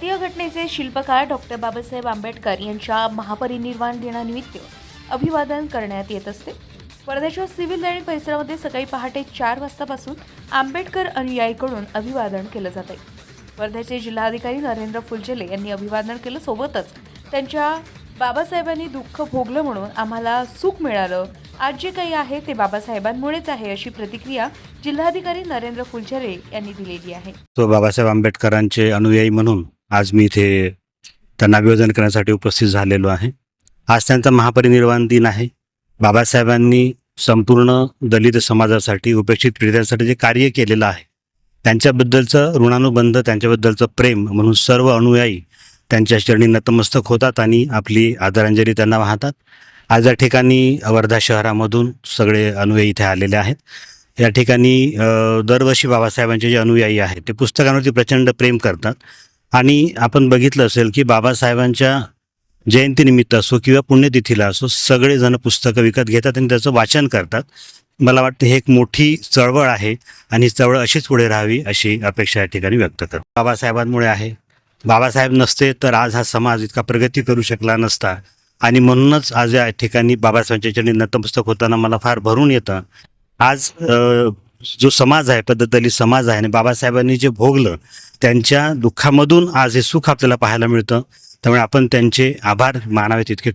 भारतीय घटनेचे शिल्पकार डॉक्टर बाबासाहेब आंबेडकर यांच्या महापरिनिर्वाण दिनानिमित्त अभिवादन करण्यात येत असते. वर्ध्याच्या सिव्हिल लाईन परिसरामध्ये सकाळी पहाटे चार वाजतापासून आंबेडकर अनुयायीकडून अभिवादन केलं जात आहे वर्ध्याचे जिल्हाधिकारी नरेंद्र फुलझेले यांनी अभिवादन केलं. सोबतच त्यांच्या बाबासाहेबांनी दुःख भोगलं म्हणून आम्हाला सुख मिळालं. आज जे काही आहे ते बाबासाहेबांमुळेच आहे अशी प्रतिक्रिया जिल्हाधिकारी नरेंद्र फुलझेले यांनी दिलेली आहे. तो बाबासाहेब आंबेडकरांचे अनुयायी म्हणून आज मी इथे त्यांना अभिवादन करण्यासाठी उपस्थित झालेलो आहे. आज त्यांचा महापरिनिर्वाण दिन आहे. बाबासाहेबांनी संपूर्ण दलित समाजासाठी उपेक्षित पीडितांसाठी जे कार्य केलेलं आहे त्यांच्याबद्दलचं ऋणानुबंध त्यांच्याबद्दलचं प्रेम म्हणून सर्व अनुयायी त्यांच्या चरणी नतमस्तक होतात आणि आपली आदरांजली त्यांना वाहतात. आज या ठिकाणी वर्धा शहरामधून सगळे अनुयायी इथे आलेले आहेत. या ठिकाणी दरवर्षी बाबासाहेबांचे जे अनुयायी आहेत ते पुस्तकांवरती प्रचंड प्रेम करतात. आणि आपण बघितलं असेल की बाबासाहेबांच्या जयंतीनिमित्त असो किंवा पुण्यतिथीला असो सगळेजण पुस्तकं विकत घेतात आणि त्याचं वाचन करतात. मला वाटतं हे एक मोठी चळवळ आहे आणि ही चळवळ अशीच पुढे राहावी अशी अपेक्षा या ठिकाणी व्यक्त करतो. बाबासाहेबांमुळे आहे. बाबासाहेब नसते तर आज हा समाज इतका प्रगती करू शकला नसता. आणि म्हणूनच आज या ठिकाणी बाबासाहेबांच्या चरणी नतमस्तक होताना मला फार भरून येतं. आज जो समाज आहे पद्धतली समाज आहे आणि बाबासाहेबांनी जे भोगलं त्यांच्या दुःखामधून आज हे सुख आपल्याला पाहायला मिळतं. त्यामुळे आपण त्यांचे आभार मानावेत इतके